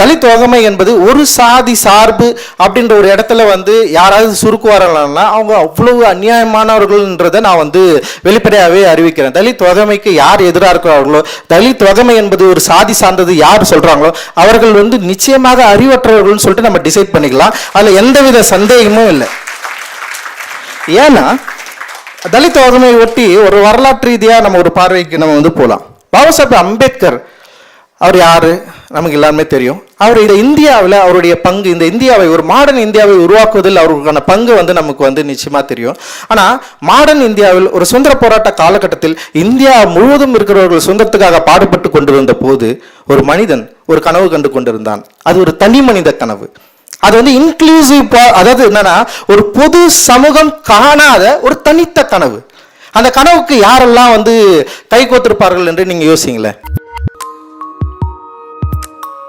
தலித் தொகமை என்பது ஒரு சாதி சார்பு அப்படின்ற ஒரு இடத்துல வந்து யாராவது சுருக்குவார்கள்னா அவங்க அவ்வளவு அந்நியாயமானவர்கள்ன்றதை நான் வந்து வெளிப்படையாகவே அறிவிக்கிறேன். தலித் தொகைமைக்கு யார் எதிராக இருக்கிறார்களோ தலித் தொகைமை என்பது ஒரு சாதி சார்ந்தது யார் சொல்றாங்களோ அவர்கள் வந்து நிச்சயமாக அறிவற்றவர்கள்னு சொல்லிட்டு நம்ம டிசைட் பண்ணிக்கலாம். அதில் எந்தவித சந்தேகமும் இல்லை. ஏன்னா தலித் தொகைமையை ஒட்டி ஒரு வரலாற்று ரீதியாக நம்ம ஒரு பார்வைக்கு நம்ம வந்து போகலாம் பாபா சாஹேப் அம்பேத்கர் அவர் யார்? நமக்கு எல்லாருமே தெரியும். அவர் இந்த இந்தியாவில் அவருடைய பங்கு இந்த இந்தியாவை ஒரு மாடர்ன் இந்தியாவை உருவாக்குவதில் அவருக்கான பங்கு வந்து நமக்கு வந்து நிச்சயமாக தெரியும். ஆனால் மாடர்ன் இந்தியாவில் ஒரு சுதந்திர போராட்ட காலகட்டத்தில் இந்தியா முழுவதும் இருக்கிறவர்கள் சுதந்திரத்துக்காக பாடுபட்டு கொண்டிருந்த போது ஒரு மனிதன் ஒரு கனவு கண்டு கொண்டிருந்தான். அது ஒரு தனி மனித கனவு. அது வந்து இன்க்ளூசிவ் அதாவது என்னன்னா ஒரு பொது சமூகம் காணாத ஒரு தனித்த கனவு. அந்த கனவுக்கு யாரெல்லாம் வந்து கை கோத்திருப்பார்கள் என்று நீங்கள் யோசிங்களேன்.